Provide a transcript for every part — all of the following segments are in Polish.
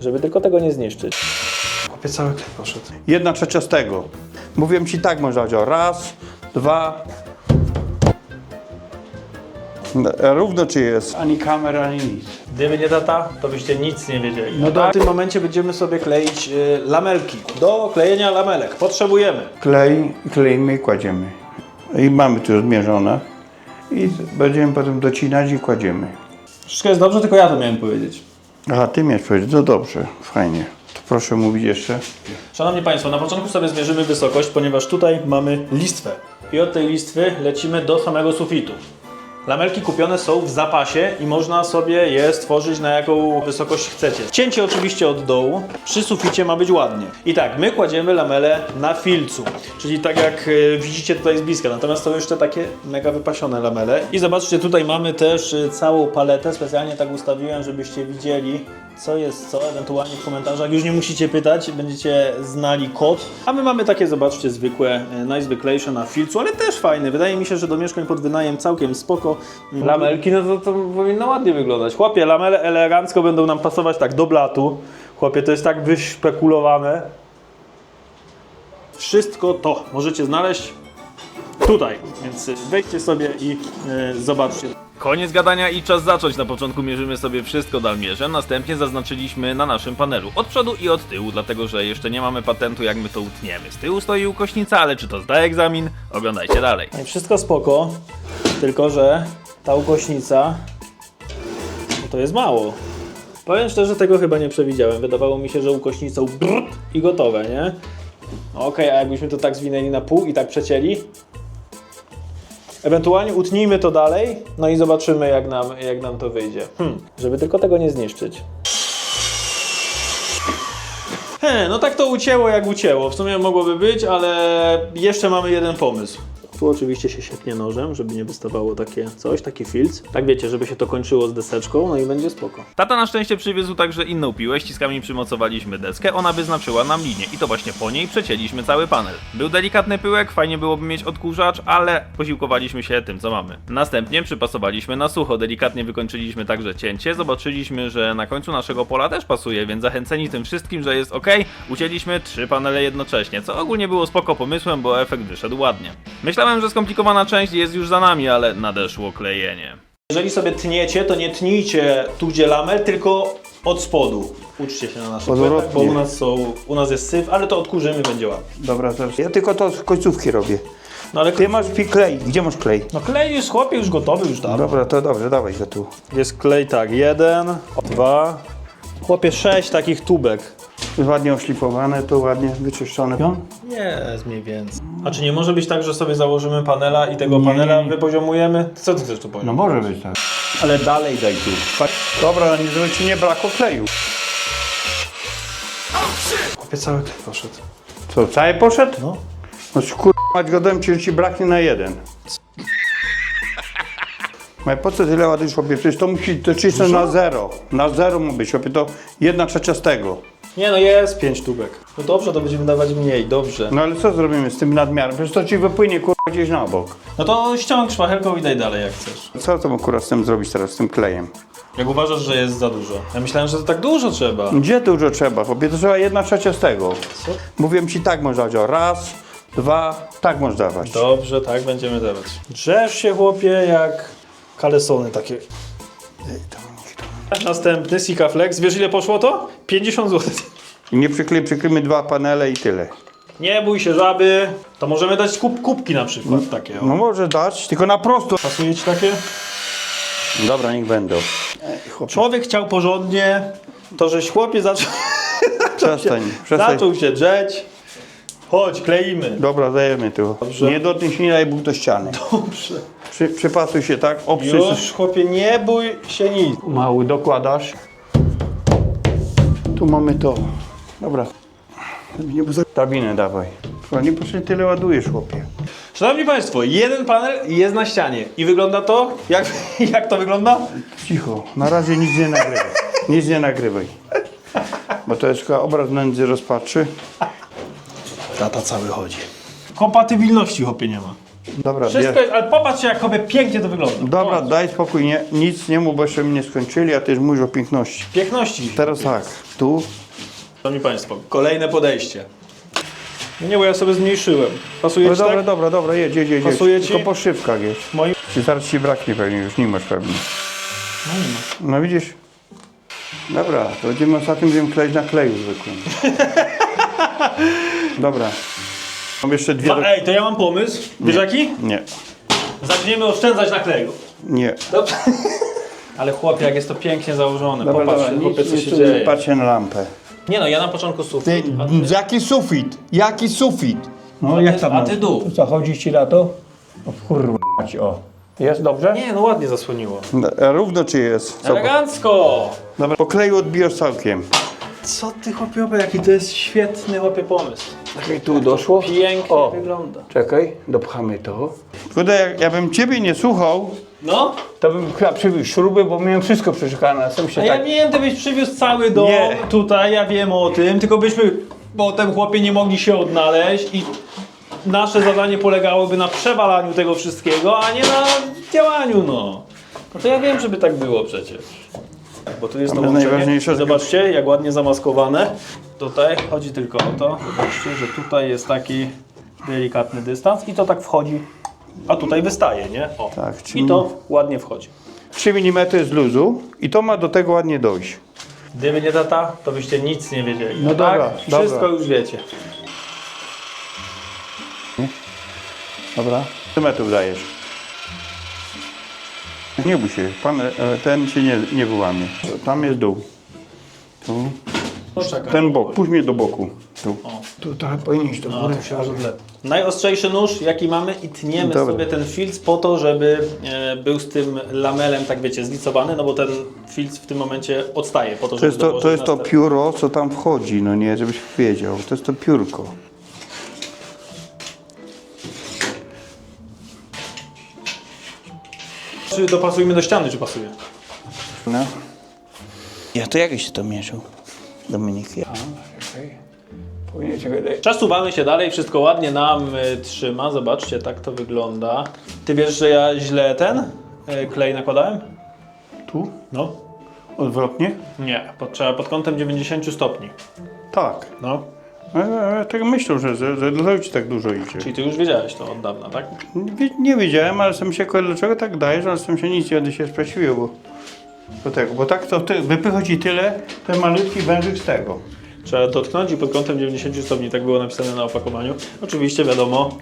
żeby tylko tego nie zniszczyć. Chłopie, cały klej poszedł. Jedna trzecia z tego. Mówiłem ci tak można działać. Raz, dwa. No, Równo czy jest? Ani kamera, ani nic. Gdyby nie tata, to byście nic nie wiedzieli. No to w tym momencie będziemy sobie kleić y, lamelki. Do klejenia lamelek potrzebujemy Klej, kleimy i kładziemy. I mamy tu już zmierzone. I będziemy potem docinać i kładziemy. Wszystko jest dobrze, tylko ja to miałem powiedzieć. Aha, ty miałeś powiedzieć, no dobrze, fajnie. To proszę mówić jeszcze. Szanowni Państwo, na początku sobie zmierzymy wysokość, ponieważ tutaj mamy listwę. I od tej listwy lecimy do samego sufitu. Lamelki kupione są w zapasie i można sobie je stworzyć na jaką wysokość chcecie. Cięcie oczywiście od dołu, przy suficie ma być ładnie. I tak, my kładziemy lamele na filcu, czyli tak jak e, widzicie tutaj z bliska, natomiast są jeszcze takie mega wypasione lamele. I zobaczcie, tutaj mamy też e, całą paletę, specjalnie tak ustawiłem, żebyście widzieli co jest co, ewentualnie w komentarzach. Już nie musicie pytać, będziecie znali kod. A my mamy takie, zobaczcie, zwykłe, e, najzwyklejsze na filcu, ale też fajne. Wydaje mi się, że do mieszkań pod wynajem całkiem spoko. Lamelki, no to, to powinno ładnie wyglądać. Chłopie, lamele elegancko będą nam pasować tak do blatu. Chłopie, to jest tak wyszpekulowane. Wszystko to możecie znaleźć tutaj, więc wejdźcie sobie i e, zobaczcie. Koniec gadania i czas zacząć. Na początku mierzymy sobie wszystko dalmierzem, następnie zaznaczyliśmy na naszym panelu od przodu i od tyłu, dlatego że jeszcze nie mamy patentu jak my to utniemy. Z tyłu stoi ukośnica, ale czy to zda egzamin? Oglądajcie dalej. Wszystko spoko, tylko że ta ukośnica no to jest mało. Powiem szczerze, tego chyba nie przewidziałem. Wydawało mi się, że ukośnicą brrr i gotowe, nie? Okej, a jakbyśmy to tak zwinęli na pół i tak przecięli? Ewentualnie utnijmy to dalej, no i zobaczymy jak nam, jak nam to wyjdzie. Hmm, żeby tylko tego nie zniszczyć. He, no tak to ucięło jak ucięło. W sumie mogłoby być, ale jeszcze mamy jeden pomysł. Tu oczywiście się sieknie nożem, żeby nie wystawało takie coś, taki filc. Tak wiecie, żeby się to kończyło z deseczką, no i będzie spoko. Tata na szczęście przywiózł także inną piłę, ściskami przymocowaliśmy deskę, ona wyznaczyła nam linię i to właśnie po niej przecięliśmy cały panel. Był delikatny pyłek, fajnie byłoby mieć odkurzacz, ale posiłkowaliśmy się tym co mamy. Następnie przypasowaliśmy na sucho, delikatnie wykończyliśmy także cięcie, zobaczyliśmy, że na końcu naszego pola też pasuje, więc zachęceni tym wszystkim, że jest ok, ucięliśmy trzy panele jednocześnie, co ogólnie było spoko pomysłem, bo efekt wyszedł ładnie. Myślałem, że skomplikowana część jest już za nami, ale nadeszło klejenie. Jeżeli sobie tniecie, to nie tnijcie tu gdzie lamel, tylko od spodu. Uczcie się na naszych Odwrotnie. płytach, bo u nas, są, u nas jest syf, ale to odkurzymy, będzie ładnie. Dobra, zaraz. Ja tylko to z końcówki robię. No ale Ty masz pi- klej. Gdzie masz klej? no klej już chłopie, już gotowy, już dawno. Dobra, to dobrze, dawaj go tu. Jest klej tak, jeden, dwa, chłopie sześć takich tubek. Ładnie oszlifowane, to ładnie wyczyszczone. Jest mniej więcej. A czy nie może być tak, że sobie założymy panela i tego panela wypoziomujemy? Co ty chcesz tu powiedzieć? No może być tak. Ale dalej daj tu. Dobra, no nie żeby ci nie brakło kleju. Chłopie, cały klej poszedł. Co, cały poszedł? No. No kur... mać go ci, że ci braknie na jeden. Ale po co tyle ładujesz, chłopie? Przecież to musi, to czysto na zero. Na zero ma być, chłopie, to jedna trzecia z tego. Nie no, jest pięć tubek. No dobrze, to będziemy dawać mniej, dobrze. No ale co zrobimy z tym nadmiarem? Przecież to ci wypłynie, kurwa, gdzieś na bok. No to ściąg szpachelką i daj dalej jak chcesz. Co to akurat z tym zrobić teraz, z tym klejem? Jak uważasz, że jest za dużo? Ja myślałem, że to tak dużo trzeba. Gdzie dużo trzeba, chłopie? To trzeba jedna trzecia z tego. Co? Mówiłem ci tak można działać. Raz, dwa, tak można dawać. Dobrze, tak będziemy dawać. Drzesz się chłopie jak kalesony takie. Następny Sika Flex. Wiesz ile poszło to? 50 zł. I nie przyklej, przykryjmy dwa panele i tyle. Nie bój się żaby. To możemy dać kup, kubki na przykład takie. O. No może dać, tylko na prosto. Pasuje ci takie? Dobra, niech będą. Człowiek chciał porządnie, to żeś chłopie zaczął, przestań, przestań. zaczął się drzeć. Chodź, kleimy. Dobra, dajemy tu. Dobrze. Nie dotknij się, nie daj Bóg do ściany. Dobrze. Przy, przypasuj się tak, oprzyj Już chłopie, nie bój się nic. Mały dokładasz. Tu mamy to. Dobra. Nie Drabinę dawaj. Słuchaj, Nie potrzebnie tyle ładujesz, chłopie. Szanowni Państwo, jeden panel jest na ścianie. I wygląda to? Jak, jak to wygląda? Cicho, na razie nic nie nagrywaj. Nic nie nagrywaj. Bo to jest chyba obraz nędzy rozpatrzy. Tata cały chodzi. Kompatybilności chłopie nie ma. Dobra, Wszystko jest, ale popatrzcie jak sobie pięknie to wygląda. Dobra, O, daj spokój, nie, nic nie mów, bo jeszcze mnie nie skończyli, a ty już mówisz o piękności. Piękności. Teraz tak, tu, Szanowni Państwo, kolejne podejście. No Nie, bo ja sobie zmniejszyłem. Pasuje no ci dobra, tak? dobra, dobra, jedź, jedź, jedź, Pasuje ci? tylko po szybkach jedź. Moim... Ci zaraz ci braknie pewnie, już nie masz pewnie. No widzisz? Dobra, to będziemy ostatnim będziemy kleić na kleju zwykłym. Dobra. Mam jeszcze dwie... A, ej, to ja mam pomysł. Wiesz jaki? Nie, Zaczniemy oszczędzać na kleju. nie. Dobrze. Ale chłopie, jak jest to pięknie założone. Dobra, Popatrz, dobra, chłopie, nic, co nic się tu dzieje. nie patrzcie na lampę. Nie no, ja na początku Ty, sufit. a ty- jaki sufit? Jaki sufit? No jak tam a ty dół. Co, chodzi ci na to? O kurwa, mać, o. Jest dobrze? Nie, no ładnie zasłoniło. No, Równo czy jest? Zobacz. Elegancko! Dobra, po kleju odbijasz całkiem. Co ty chłopie, chłopie, jaki to jest świetny chłopie pomysł. I tu doszło? Pięknie O. wygląda. Czekaj, dopchamy to. Kurde, jak ja bym ciebie nie słuchał, No, to bym chyba przywiózł śruby, bo miałem wszystko przeszukane. Sam się a ja tak... wiem, ty byś przywiózł cały dom Nie. tutaj, ja wiem o tym, tylko byśmy potem chłopie nie mogli się odnaleźć i nasze zadanie polegałoby na przewalaniu tego wszystkiego, a nie na działaniu, no. No to ja wiem, żeby tak było przecież. Bo tu jest to najważniejsze, Zobaczcie, jak ładnie zamaskowane. Tutaj chodzi tylko o to, zobaczcie, że tutaj jest taki delikatny dystans i to tak wchodzi, a tutaj wystaje, nie? O. Tak, czyli- I to ładnie wchodzi. 3 mm z luzu i to ma do tego ładnie dojść. Gdyby nie tata, to byście nic nie wiedzieli. No dobra, tak, dobra. Wszystko już wiecie. Dobra. 3 metrów dajesz. Nie bój się, pan, e, ten się nie, nie wyłamie. Tam jest dół. Tu. Poczekaj. Ten bok, mnie do boku. Tu. O. Tu trochę powinieneś do No, góry to się może lepiej. Najostrzejszy nóż, jaki mamy i tniemy Dobra. sobie ten filc po to, żeby e, był z tym lamelem, tak wiecie, zlicowany, no bo ten filc w tym momencie odstaje po to, To żeby jest to, to, jest to pióro, co tam wchodzi, no nie, żebyś wiedział. To jest to piórko. Czy dopasujmy do ściany, czy pasuje? No. Ja to się to mierzył? Dominik, ja. Przesuwamy się dalej, wszystko ładnie nam y, trzyma. Zobaczcie, tak to wygląda. Ty wiesz, że ja źle ten y, klej nakładałem? Tu? No. Odwrotnie? Nie, pod, trzeba pod kątem 90 stopni. Tak. No. Ja, ja tak myślę, że, że, że ci tak dużo idzie. Czyli ty już wiedziałeś to od dawna, tak? Nie, nie wiedziałem, ale sam się dlaczego tak dajesz, ale sam się nic nie będę się sprzeciwił, bo, bo, tego, bo tak to ty, wypycha ci tyle, ten malutki wężyk z tego. Trzeba dotknąć i pod kątem 90 stopni, tak było napisane na opakowaniu. Oczywiście wiadomo,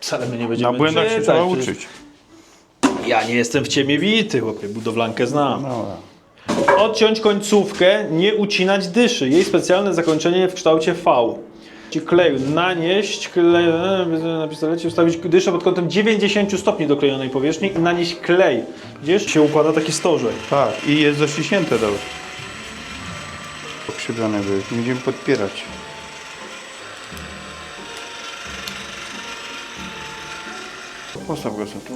wcale my nie będziemy Na błędach się czytać, trzeba uczyć. Ja nie jestem w ciemię wity, chłopie, budowlankę znam. Dobra. Odciąć końcówkę, nie ucinać dyszy. Jej specjalne zakończenie w kształcie V. Ci Kleju nanieść, klej, na pistolecie wstawić dyszę pod kątem 90 stopni do klejonej powierzchni i nanieść klej. Gdzieś się układa taki stożek. Tak, i jest zaściśnięte dobrze. Pokrzywione były, będziemy podpierać. Postaw go sobie tu.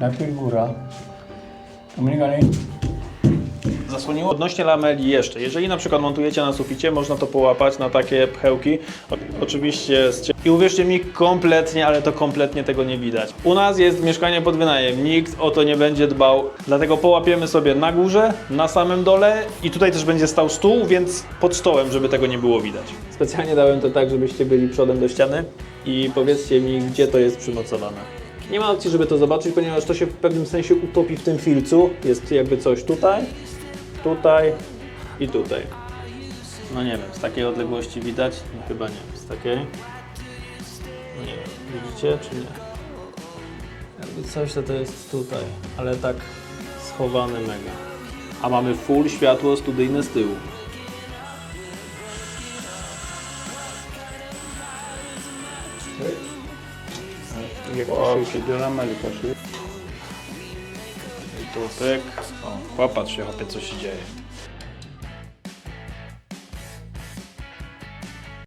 Najpierw góra. Dominika, nie? Zasłoniło. Odnośnie lameli jeszcze, jeżeli na przykład montujecie na suficie, można to połapać na takie pchełki, oczywiście z i uwierzcie mi, kompletnie, ale to kompletnie tego nie widać. U nas jest mieszkanie pod wynajem, nikt o to nie będzie dbał, dlatego połapiemy sobie na górze, na samym dole i tutaj też będzie stał stół, więc pod stołem, żeby tego nie było widać. Specjalnie dałem to tak, żebyście byli przodem do ściany i powiedzcie mi, gdzie to jest przymocowane. Nie ma opcji, żeby to zobaczyć, ponieważ to się w pewnym sensie utopi w tym filcu. Jest jakby coś tutaj, tutaj i tutaj. No nie wiem, z takiej odległości widać? No chyba nie. Z takiej? No nie wiem, widzicie czy nie? Jakby coś to, to jest tutaj, ale tak schowane mega. A mamy full światło studyjne z tyłu. Jak wow. się do lameli pasuje. Tu pyk. O, popatrz się, chłopie, co się dzieje.